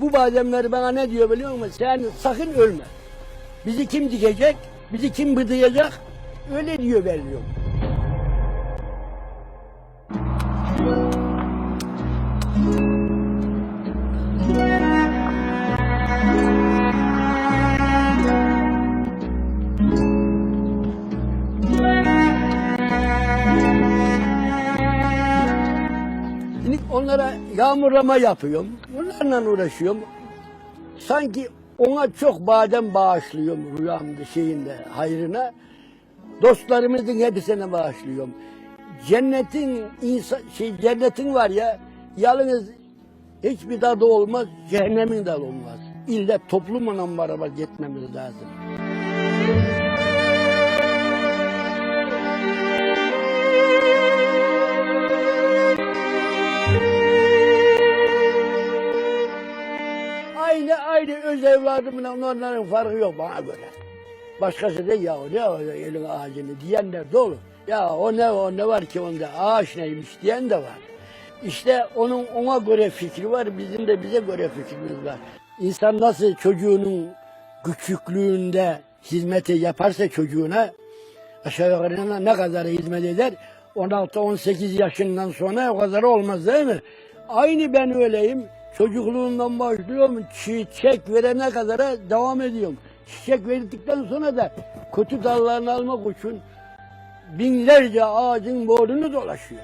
Bu bademleri bana ne diyor biliyor musun? Sen sakın ölme. Bizi kim dikecek? Bizi kim bıdayacak? Öyle diyor veriyor. Onlara yağmurlama yapıyorum. Bunlarla uğraşıyorum. Sanki ona çok badem bağışlıyorum rüyamda şeyinde hayrına. Dostlarımızın hepsine bağışlıyorum. Cennetin insan şey cennetin var ya yalnız hiçbir tadı olmaz, cehennemin tadı olmaz. İlle toplumla beraber gitmemiz lazım. Aynı aynı öz evladımla onların farkı yok bana göre. Başkası da ya ne o elin ağacını diyenler dolu. Ya o ne o ne var ki onda ağaç neymiş diyen de var. İşte onun ona göre fikri var, bizim de bize göre fikrimiz var. İnsan nasıl çocuğunun küçüklüğünde hizmeti yaparsa çocuğuna aşağı yukarı ne kadar hizmet eder? 16-18 yaşından sonra o kadar olmaz değil mi? Aynı ben öyleyim. Çocukluğumdan başlıyorum. Çiçek verene kadar devam ediyorum. Çiçek verdikten sonra da kötü dallarını almak için binlerce ağacın boğrunu dolaşıyor.